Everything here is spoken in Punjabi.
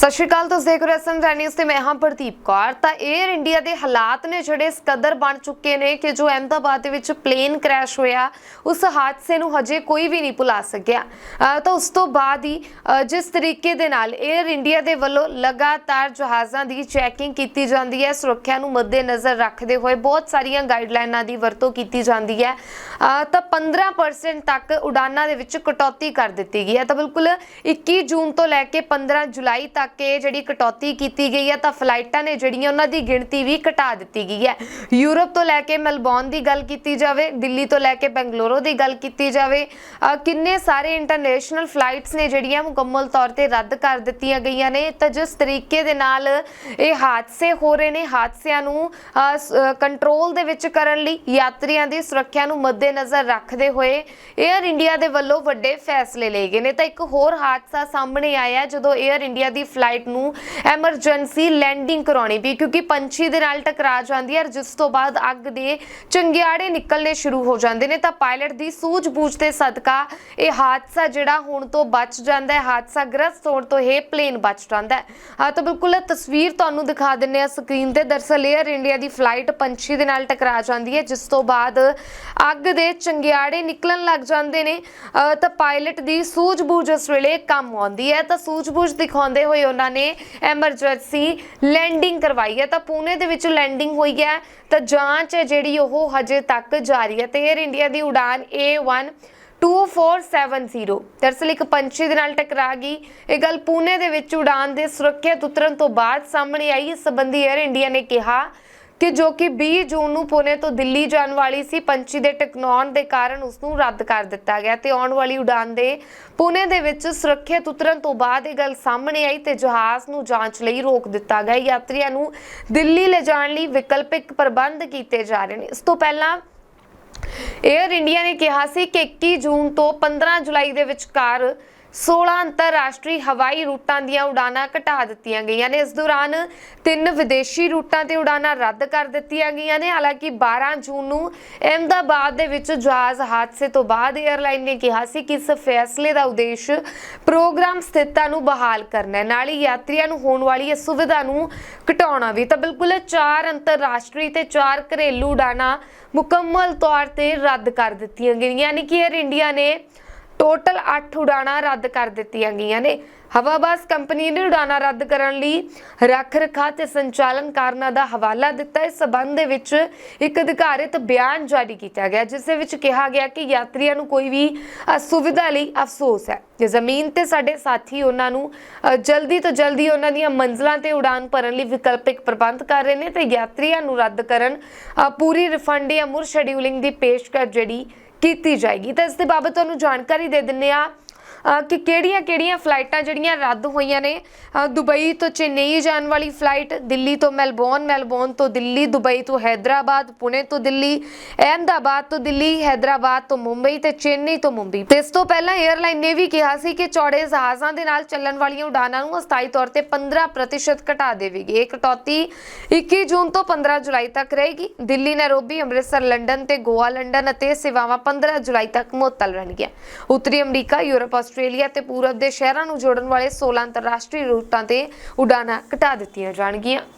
ਸਤਿ ਸ਼੍ਰੀ ਅਕਾਲ, ਤੁਸੀਂ ਦੇਖ ਰਹੇ ਹੋ ਐਸਐਮ ਨਿਊਜ਼ ਤੇ ਮੈਂ ਹਾਂ ਪ੍ਰਦੀਪ ਕੌਰ। ਤਾਂ 에ਅਰ ਇੰਡੀਆ ਦੇ ਹਾਲਾਤ ਨੇ ਜਿਹੜੇ ਇਸ ਕਦਰ ਬਣ ਚੁੱਕੇ ਨੇ ਕਿ ਜੋ ਅਹਿਮਦਾਬਾਦ ਦੇ ਵਿੱਚ ਪਲੇਨ ਕ੍ਰੈਸ਼ ਹੋਇਆ, ਉਸ ਹਾਦਸੇ ਨੂੰ ਹਜੇ ਕੋਈ ਵੀ ਨਹੀਂ ਭੁਲਾ ਸਕਿਆ। ਤਾਂ ਉਸ ਤੋਂ ਬਾਅਦ ਹੀ ਜਿਸ ਤਰੀਕੇ ਦੇ ਨਾਲ 에ਅਰ ਇੰਡੀਆ ਦੇ ਵੱਲੋਂ ਲਗਾਤਾਰ ਜਹਾਜ਼ਾਂ ਦੀ ਚੈਕਿੰਗ ਕੀਤੀ ਜਾਂਦੀ ਹੈ, ਸੁਰੱਖਿਆ ਨੂੰ ਮੱਦੇਨਜ਼ਰ ਰੱਖਦੇ ਹੋਏ ਬਹੁਤ ਸਾਰੀਆਂ ਗਾਈਡਲਾਈਨਾਂ ਦੀ ਵਰਤੋਂ ਕੀਤੀ ਜਾਂਦੀ ਹੈ। ਤਾਂ 15% ਤੱਕ ਉਡਾਨਾਂ ਦੇ ਵਿੱਚ ਕਟੌਤੀ ਕਰ ਦਿੱਤੀ ਗਈ ਹੈ। ਤਾਂ ਬਿਲਕੁਲ 21 ਜੂਨ ਤੋਂ ਲੈ ਕੇ 15 ਜੁਲਾਈ ਤੱਕ ਕੇ ਜਿਹੜੀ ਕਟੌਤੀ ਕੀਤੀ ਗਈ ਹੈ, ਤਾਂ ਫਲਾਈਟਾਂ ਨੇ ਜਿਹੜੀਆਂ ਉਹਨਾਂ ਦੀ ਗਿਣਤੀ ਵੀ ਘਟਾ ਦਿੱਤੀ ਗਈ ਹੈ। ਯੂਰਪ ਤੋਂ ਲੈ ਕੇ ਮੈਲਬੌਰਨ ਦੀ ਗੱਲ ਕੀਤੀ ਜਾਵੇ, ਦਿੱਲੀ ਤੋਂ ਲੈ ਕੇ ਬੈਂਗਲੁਰੂ ਦੀ ਗੱਲ ਕੀਤੀ ਜਾਵੇ ਕਿੰਨੇ ਸਾਰੇ ਇੰਟਰਨੈਸ਼ਨਲ ਫਲਾਈਟਸ ਨੇ ਜਿਹੜੀਆਂ ਮੁਕੰਮਲ ਤੌਰ ਤੇ ਰੱਦ ਕਰ ਦਿੱਤੀਆਂ ਗਈਆਂ ਨੇ। ਤਾਂ ਜਿਸ ਤਰੀਕੇ ਦੇ ਨਾਲ ਇਹ ਹਾਦਸੇ ਹੋ ਰਹੇ ਨੇ, ਹਾਦਸਿਆਂ ਨੂੰ ਕੰਟਰੋਲ ਦੇ ਵਿੱਚ ਕਰਨ ਲਈ ਯਾਤਰੀਆਂ ਦੀ ਸੁਰੱਖਿਆ ਨੂੰ ਮੱਦੇਨਜ਼ਰ ਰੱਖਦੇ ਹੋਏ 에ਅਰ ਇੰਡੀਆ ਦੇ ਵੱਲੋਂ ਵੱਡੇ ਫੈਸਲੇ ਲਏ ਗਏ ਨੇ। ਤਾਂ ਇੱਕ ਹੋਰ ਹਾਦਸਾ ਸਾਹਮਣੇ ਆਇਆ, ਜਦੋਂ 에ਅਰ ਇੰਡੀਆ ਦੀ ਫਲਾਈਟ ਨੂੰ ਐਮਰਜੈਂਸੀ ਲੈਂਡਿੰਗ ਕਰਾਉਣੀ ਪਈ, ਕਿਉਂਕਿ ਪੰਛੀ ਦੇ ਨਾਲ ਟਕਰਾ ਜਾਂਦੀ ਹੈ ਜਿਸ ਤੋਂ ਬਾਅਦ ਅੱਗ ਦੇ ਚੰਗਿਆੜੇ ਨਿਕਲਣੇ ਸ਼ੁਰੂ ਹੋ ਜਾਂਦੇ ਨੇ, ਤਾਂ ਪਾਇਲਟ ਦੀ ਸੂਝ-ਬੂਝ ਦੇ ਸਦਕਾ ਇਹ ਹਾਦਸਾ ਜਿਹੜਾ ਹੋਣ ਤੋਂ ਬਚ ਜਾਂਦਾ ਹੈ ਹਾਦਸਾ ਗ੍ਰਸਤ ਹੋਣ ਤੋਂ ਇਹ ਪਲੇਨ ਬਚ ਜਾਂਦਾ ਹੈ। ਹਾਂ ਤਾਂ ਬਿਲਕੁਲ ਤਸਵੀਰ ਤੁਹਾਨੂੰ ਦਿਖਾ ਦਿੰਨੇ ਆ ਸਕਰੀਨ ਤੇ, ਦਰਸਲ 에ਅਰ ਇੰਡੀਆ ਦੀ ਫਲਾਈਟ ਪੰਛੀ ਦੇ ਨਾਲ ਟਕਰਾ ਜਾਂਦੀ ਹੈ, ਜਿਸ ਤੋਂ ਬਾਅਦ ਅੱਗ ਦੇ ਚੰਗਿਆੜੇ ਨਿਕਲਣ ਲੱਗ ਜਾਂਦੇ ਨੇ। ਅਹ ਤਾਂ ਪਾਇਲਟ ਦੀ ਸੂਝ-ਬੂਝ ਉਸ ਵੇਲੇ ਕੰਮ ਆਉਂਦੀ ਹੈ, ਤਾਂ ਸੂਝ-ਬੂਝ ਦਿਖਾਉਂਦੇ ਹੋਏ ਉਹਨਾਂ ਨੇ ਐਮਰਜੈਂਸੀ ਲੈਂਡਿੰਗ ਕਰਵਾਈ ਹੈ। ਤਾਂ ਪੂਨੇ ਦੇ ਵਿੱਚ ਲੈਂਡਿੰਗ ਹੋਈ ਹੈ। ਤਾਂ ਜਾਂਚ ਹੈ ਜਿਹੜੀ ਉਹ ਹਜੇ ਤੱਕ ਜਾਰੀ ਹੈ। ਤੇ 에ਅਰ ਇੰਡੀਆ ਦੀ ਉਡਾਨ A1 2470 ਦਰਅਸਲ ਇੱਕ ਪੰਛੀ ਦੇ ਨਾਲ ਟਕਰਾ ਗਈ। ਇਹ ਗੱਲ ਪੂਨੇ ਦੇ ਵਿੱਚ ਉਡਾਨ ਦੇ ਸੁਰੱਖਿਅਤ ਉਤਰਨ ਤੋਂ ਬਾਅਦ ਸਾਹਮਣੇ ਆਈ। ਇਸ ਸੰਬੰਧੀ 에ਅਰ ਇੰਡੀਆ ਨੇ ਕਿਹਾ ਕਿ ਜੋ ਕਿ 20 ਜੂਨ ਨੂੰ ਪੁਣੇ ਤੋਂ ਦਿੱਲੀ ਜਾਣ ਵਾਲੀ ਸੀ, ਪੰਛੀ ਦੇ ਟਕਰਾਉਣ ਦੇ ਕਾਰਨ ਉਸ ਨੂੰ ਰੱਦ ਕਰ ਦਿੱਤਾ ਗਿਆ ਤੇ ਆਉਣ ਵਾਲੀ ਉਡਾਨ ਦੇ ਪੁਣੇ ਦੇ ਵਿੱਚ ਸੁਰੱਖਿਅਤ ਉਤਰਨ ਤੋਂ ਬਾਅਦ ਇਹ ਗੱਲ ਸਾਹਮਣੇ ਆਈ ਤੇ ਜਹਾਜ਼ ਨੂੰ ਜਾਂਚ ਲਈ ਰੋਕ ਦਿੱਤਾ ਗਿਆ। ਯਾਤਰੀਆਂ ਨੂੰ ਦਿੱਲੀ ਲਿਜਾਣ ਲਈ ਵਿਕਲਪਿਕ ਪ੍ਰਬੰਧ ਕੀਤੇ ਜਾ ਰਹੇ ਨੇ। ਇਸ ਤੋਂ ਪਹਿਲਾਂ 에ਅਰ ਇੰਡੀਆ ਨੇ ਕਿਹਾ ਸੀ ਕਿ 21 ਜੂਨ ਤੋਂ 15 ਜੁਲਾਈ ਦੇ ਵਿਚਕਾਰ 16 ਅੰਤਰਰਾਸ਼ਟਰੀ ਹਵਾਈ ਰੂਟਾਂ ਦੀਆਂ ਉਡਾਨਾਂ ਘਟਾ ਦਿੱਤੀਆਂ ਗਈਆਂ ਨੇ। ਇਸ ਦੌਰਾਨ ਤਿੰਨ ਵਿਦੇਸ਼ੀ ਰੂਟਾਂ ਤੇ ਉਡਾਨਾਂ ਰੱਦ ਕਰ ਦਿੱਤੀਆਂ ਗਈਆਂ ਨੇ। ਹਾਲਾਂਕਿ 12 ਜੂਨ ਨੂੰ ਅਹਿਮਦਾਬਾਦ ਦੇ ਵਿੱਚ ਜਹਾਜ਼ ਹਾਦਸੇ ਤੋਂ ਬਾਅਦ 에ਅਰਲਾਈਨ ਨੇ ਕਿਹਾ ਸੀ ਕਿ ਇਸ ਫੈਸਲੇ ਦਾ ਉਦੇਸ਼ ਪ੍ਰੋਗਰਾਮ ਸਥਿਰਤਾ ਨੂੰ ਬਹਾਲ ਕਰਨਾ ਹੈ। ਨਾਲ ਹੀ ਯਾਤਰੀਆਂ ਨੂੰ ਹੋਣ ਵਾਲੀ ਅਸੁਵਿਧਾ ਨੂੰ ਘਟਾਉਣਾ ਵੀ। ਤਾਂ ਬਿਲਕੁਲ ਚਾਰ ਅੰਤਰਰਾਸ਼ਟਰੀ ਤੇ ਚਾਰ ਘਰੇਲੂ ਉਡਾਨਾਂ ਮੁਕੰਮਲ ਤੌਰ ਤੇ ਰੱਦ ਕਰ ਦਿੱਤੀਆਂ ਗਈਆਂ। ਯਾਨੀ ਕਿ 에ਅਰ ਇੰਡੀਆ ਨੇ ਟੋਟਲ 8 ਉਡਾਣਾਂ ਰੱਦ ਕਰ ਦਿੱਤੀਆਂ ਗਈਆਂ ਨੇ। ਹਵਾਬਾਜ਼ ਕੰਪਨੀ ਨੇ ਉਡਾਣਾਂ ਰੱਦ ਕਰਨ ਲਈ ਰੱਖ ਰਖਾ ਤੇ ਸੰਚਾਲਨ ਕਾਰਨਾਂ ਦਾ ਹਵਾਲਾ ਦਿੱਤਾ। ਇਸ ਸਬੰਧ ਦੇ ਵਿੱਚ ਇੱਕ ਅਧਿਕਾਰਿਤ ਬਿਆਨ ਜਾਰੀ ਕੀਤਾ ਗਿਆ, ਜਿਸ ਵਿੱਚ ਕਿਹਾ ਗਿਆ ਕਿ ਯਾਤਰੀਆਂ ਨੂੰ ਕੋਈ ਵੀ ਅਸੁਵਿਧਾ ਲਈ ਅਫਸੋਸ ਹੈ। ਜੇ ਜ਼ਮੀਨ ਤੇ ਸਾਡੇ ਸਾਥੀ ਉਹਨਾਂ ਨੂੰ ਜਲਦੀ ਤੋਂ ਜਲਦੀ ਉਹਨਾਂ ਦੀਆਂ ਮੰਜ਼ਲਾਂ ਤੇ ਉਡਾਨ ਭਰਨ ਲਈ ਵਿਕਲਪਿਕ ਪ੍ਰਬੰਧ ਕਰ ਰਹੇ ਨੇ, ਤੇ ਯਾਤਰੀਆਂ ਨੂੰ ਰੱਦ ਕਰਨ ਪੂਰੀ ਰਿਫੰਡ ਜਾਂ ਮੁਰ ਸ਼ੈਡਿਊਲਿੰਗ ਦੀ ਪੇਸ਼ਕਸ਼ ਜਿਹੜੀ ਕੀਤੀ ਜਾਏਗੀ। ਤਾਂ ਇਸ ਦੇ ਬਾਬਤ ਤੁਹਾਨੂੰ ਜਾਣਕਾਰੀ ਦੇ ਦਿੰਨੇ ਆ ਕਿ ਕਿਹੜੀਆਂ-ਕਿਹੜੀਆਂ ਫਲਾਈਟਾਂ ਜਿਹੜੀਆਂ ਰੱਦ ਹੋਈਆਂ ਨੇ? ਦੁਬਈ ਤੋਂ ਚੇਨਈ ਜਾਣ ਵਾਲੀ ਫਲਾਈਟ ਦਿੱਲੀ ਤੋਂ ਮੈਲਬੌਰਨ ਮੈਲਬੌਰਨ ਤੋਂ ਦਿੱਲੀ, ਦੁਬਈ ਤੋਂ ਹੈਦਰਾਬਾਦ, ਪੁਣੇ ਤੋਂ ਦਿੱਲੀ, ਅਹਿਮਦਾਬਾਦ ਤੋਂ ਦਿੱਲੀ, ਹੈਦਰਾਬਾਦ ਤੋਂ ਮੁੰਬਈ ਤੇ ਚੇਨਈ ਤੋਂ ਮੁੰਬਈ। ਤੇ ਇਸ ਤੋਂ ਪਹਿਲਾਂ 에ਅਰਲਾਈਨ ਨੇ ਵੀ ਕਿਹਾ ਸੀ ਕਿ ਚੌੜੇ ਜਹਾਜ਼ਾਂ ਦੇ ਨਾਲ ਚੱਲਣ ਵਾਲੀਆਂ ਉਡਾਨਾਂ ਨੂੰ ਅਸਥਾਈ ਤੌਰ ਤੇ 15% ਘਟਾ ਦੇਵੇਗੀ। ਇਹ ਕਟੌਤੀ 21 ਜੂਨ ਤੋਂ 15 ਜੁਲਾਈ ਤੱਕ ਰਹੇਗੀ। ਦਿੱਲੀ, ਨੈਰੋਬੀ, ਅੰਮ੍ਰਿਤਸਰ, ਲੰਡਨ ਤੇ ਗੋਆ, ਲੰਡਨ ਅਤੇ ਸੇਵਾਵਾਂ 15 ਜੁਲਾਈ ਤੱਕ ਮੁਅੱਤਲ ਰਹਿਣਗੀਆਂ। ਉੱਤਰੀ ਅਮਰੀਕਾ, ਯੂਰਪ ਆਸਟ੍ਰੇਲੀਆ ਤੇ ਪੂਰਬ ਦੇ ਸ਼ਹਿਰਾਂ ਨੂੰ ਜੋੜਨ ਵਾਲੇ 16 ਅੰਤਰਰਾਸ਼ਟਰੀ ਰੂਟਾਂ ਤੇ ਉਡਾਨਾਂ ਘਟਾ ਦਿੱਤੀਆਂ ਜਾਣਗੀਆਂ।